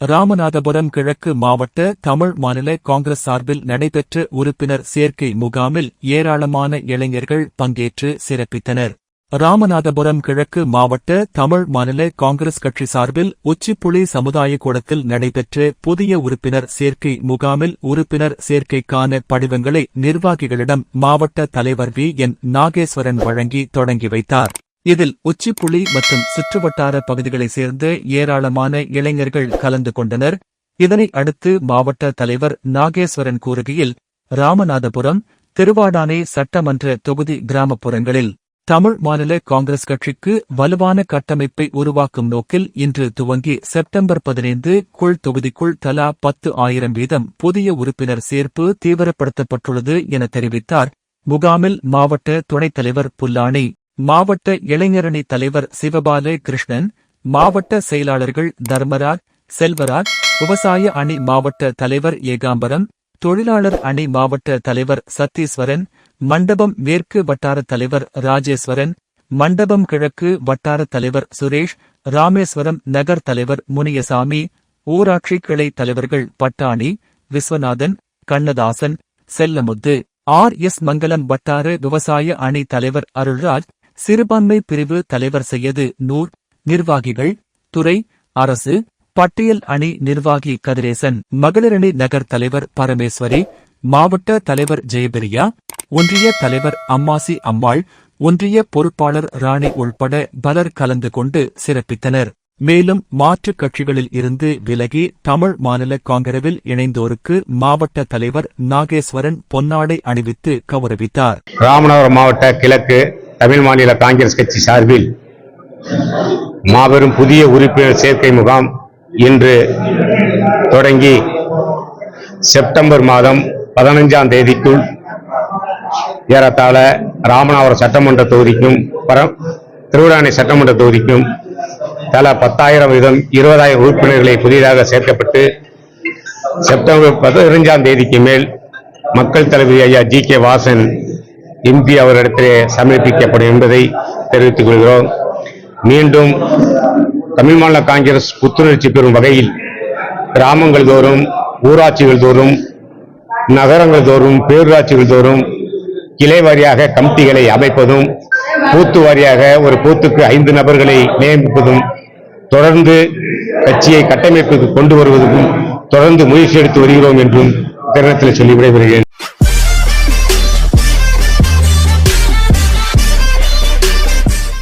ராமநாதபுரம் கிழக்கு மாவட்ட தமிழ் மாநில காங்கிரஸ் சார்பில் நடைபெற்ற உறுப்பினர் சேர்க்கை முகாமில் ஏராளமான இளைஞர்கள் பங்கேற்று சிறப்பித்தனர். ராமநாதபுரம் கிழக்கு மாவட்ட தமிழ் மாநில காங்கிரஸ் கட்சி சார்பில் உச்சிப்புலி சமுதாய கூடத்தில் நடைபெற்ற புதிய உறுப்பினர் சேர்க்கை முகாமில் உறுப்பினர் சேர்க்கைக்கான படிவங்களை நிர்வாகிகளிடம் மாவட்ட தலைவர் வி என் நாகேஸ்வரன் வழங்கி தொடங்கி வைத்தார். இதில் உச்சிப்புலி மற்றும் சுற்றுவட்டார பகுதிகளைச் சேர்ந்த ஏராளமான இளைஞர்கள் கலந்து கொண்டனர். இதனை அடுத்து மாவட்ட தலைவர் நாகேஸ்வரன் கூறுகையில் ராமநாதபுரம் திருவாடானை சட்டமன்ற தொகுதி கிராமப்புறங்களில் தமிழ் மாநில காங்கிரஸ் கட்சிக்கு வலுவான கட்டமைப்பை உருவாக்கும் நோக்கில் இன்று துவங்கி செப்டம்பர் பதினைந்து குள் தொகுதிக்குள் தலா பத்து ஆயிரம் வீதம் புதிய உறுப்பினர் சேர்ப்பு தீவிரப்படுத்தப்பட்டுள்ளது என தெரிவித்தார். முகாமில் மாவட்ட துணைத் தலைவர் புல்லானி மாவட்ட இளைஞரணி தலைவர் சிவபால கிருஷ்ணன் மாவட்ட செயலாளர்கள் தர்மராஜ் செல்வராஜ் விவசாய அணி மாவட்ட தலைவர் ஏகாம்பரம் தொழிலாளர் அணி மாவட்ட தலைவர் சத்தீஸ்வரன் மண்டபம் மேற்கு வட்டார தலைவர் ராஜேஸ்வரன் மண்டபம் கிழக்கு வட்டார தலைவர் சுரேஷ் ராமேஸ்வரம் நகர் தலைவர் முனியசாமி ஊராட்சி கிளை தலைவர்கள் பட்டாணி விஸ்வநாதன் கண்ணதாசன் செல்லமுத்து ஆர் எஸ் மங்கலம் வட்டார விவசாய அணி தலைவர் அருள்ராஜ் சிறுபான்மை பிரிவு தலைவர் செய்யது நூர் நிர்வாகிகள் துறை அரசு பட்டியல் அணி நிர்வாகி கதிரேசன் மகளிரணி நகர் தலைவர் பரமேஸ்வரி மாவட்ட தலைவர் ஜெயபிரியா ஒன்றிய தலைவர் அம்மாசி அம்மாள் ஒன்றிய பொறுப்பாளர் ராணி உள்பட பலர் கலந்து கொண்டு சிறப்பித்தனர். மேலும் மாற்றுக் கட்சிகளில் இருந்து விலகி தமிழ் மாநில காங்கிரவில் இணைந்தோருக்கு மாவட்ட தலைவர் நாகேஸ்வரன் பொன்னாடை அணிவித்து கௌரவித்தார். ராமநாதபுரம் மாவட்ட கிழக்கு தமிழ் மாநில காங்கிரஸ் கட்சி சார்பில் மாபெரும் புதிய உறுப்பினர் சேர்க்கை முகாம் இன்று தொடங்கி செப்டம்பர் மாதம் பதினஞ்சாம் தேதிக்குள் ஏறத்தாழ ராமநாதபுரம் சட்டமன்ற தொகுதிக்கும் பரம் திருவிழானை சட்டமன்ற தொகுதிக்கும் தலா பத்தாயிரம் வீதம் இருபதாயிரம் உறுப்பினர்களை புதிதாக சேர்க்கப்பட்டு செப்டம்பர் பதினைஞ்சாம் தேதிக்கு மேல் மக்கள் தலைவர் ஐயா ஜி கே வாசன் எம்பி அவரிடத்திலே சமர்ப்பிக்கப்படும் என்பதை தெரிவித்துக் கொள்கிறோம். மீண்டும் தமிழ் மாநில காங்கிரஸ் புத்துணர்ச்சி பெறும் வகையில் கிராமங்கள் தோறும் ஊராட்சிகள் தோறும் நகரங்கள் தோறும் பேரூராட்சிகள் தோறும் கிளை வாரியாக கமிட்டிகளை அமைப்பதும் பூத்து வாரியாக ஒரு பூத்துக்கு ஐந்து நபர்களை நியமிப்பதும் தொடர்ந்து கட்சியை கட்டமைப்புக்கு கொண்டு வருவதற்கும் தொடர்ந்து முயற்சி எடுத்து வருகிறோம் என்றும் தருணத்தில் சொல்லி விடைபெறுகிறேன்.